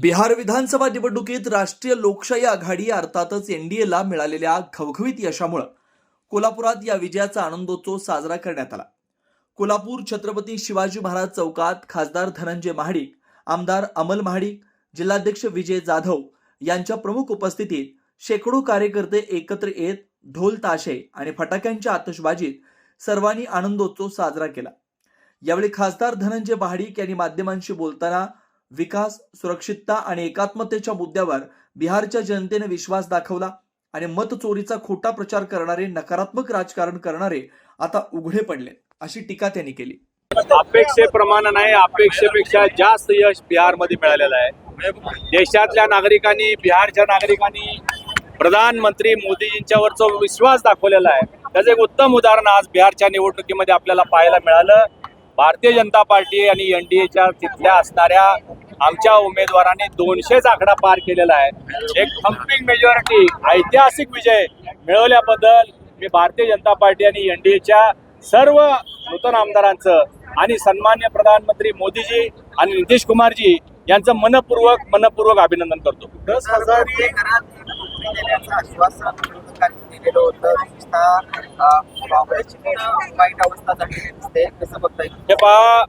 बिहार विधानसभा निवडणुकीत राष्ट्रीय लोकशाही आघाडी अर्थातच एनडीएला मिळालेल्या घवघवीत यशामुळं कोल्हापुरात या विजयाचा आनंदोत्सव साजरा करण्यात आला. कोल्हापूर छत्रपती शिवाजी महाराज चौकात खासदार धनंजय महाडिक आमदार अमल महाडिक जिल्हाध्यक्ष विजय जाधव यांच्या प्रमुख उपस्थितीत शेकडो कार्यकर्ते एकत्र येत ढोल ताशे आणि फटाक्यांच्या आतषबाजीत सर्वांनी आनंदोत्सव साजरा केला. यावेळी खासदार धनंजय महाडिक यांनी माध्यमांशी बोलताना विकास सुरक्षितता आणि एकात्मतेच्या मुद्द्यावर बिहारच्या जनतेने विश्वास दाखवला आणि मतचोरीचा खोटा प्रचार करणारे नकारात्मक राजकारण करणारे आता उघडे पडले अशी टीका त्यांनी केली. अपेक्षेप्रमाणे नाही अपेक्षेपेक्षा जास्त यश बिहारमध्ये मिळालेलं आहे. देशातल्या नागरिकांनी बिहारच्या नागरिकांनी प्रधानमंत्री मोदीजींच्यावर विश्वास दाखवलेला आहे. त्याचं एक उत्तम उदाहरण आज बिहारच्या निवडणुकीमध्ये आपल्याला पाहायला मिळालं. भारतीय जनता पार्टी आणि एन डी एच्या तिथल्या असणाऱ्या आमच्या उमेदवारांनी दोनशेच आकडा पार केलेला आहे. एक थम्पिंग मेजॉरिटी ऐतिहासिक विजय मिळवल्याबद्दल मी भारतीय जनता पार्टी आणि एन डी एच्या सर्व नूतन आमदारांचं आणि सन्मान्य प्रधानमंत्री मोदीजी आणि नितीश कुमारजी यांचं मनपूर्वक मनपूर्वक अभिनंदन करतो. दस हजार हे पहा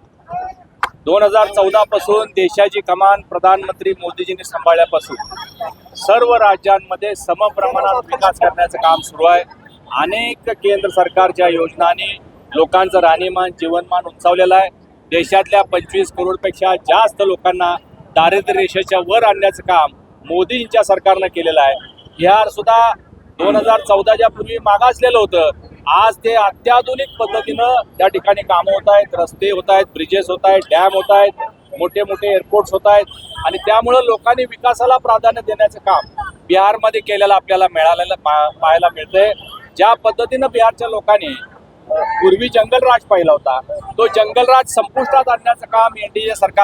दोन हजार चौदापासून देशाची कमान प्रधानमंत्री मोदीजींनी सांभाळल्यापासून सर्व राज्यांमध्ये समप्रमाणात विकास करण्याचं काम सुरू आहे. अनेक केंद्र सरकारच्या योजनांनी लोकांचं राहणीमान जीवनमान उंचावलेलं आहे. देशातल्या पंचवीस करोडपेक्षा जास्त लोकांना दारिद्र्य रेषेच्या वर आणण्याचं काम मोदींच्या सरकारनं केलेलं आहे. बिहारसुद्धा दोन हजार चौदाच्या पूर्वी मागासलेलं होतं आज ते अत्याधुनिक पद्धतीनं त्या ठिकाणी कामं होत आहेत रस्ते होत आहेत ब्रिजेस होत आहेत डॅम होत आहेत मोठे मोठे एअरपोर्ट्स होत आहेत. आणि त्यामुळं लोकांनी विकासाला प्राधान्य देण्याचं काम बिहारमध्ये केलेलं आपल्याला मिळालेलं पाहायला मिळतंय. ज्या पद्धतीनं बिहारच्या लोकांनी पूर्वी जंगलराज पाहिला होता. तो जंगलराज संपुष्टात आणण्याचं काम एनडीए सरकार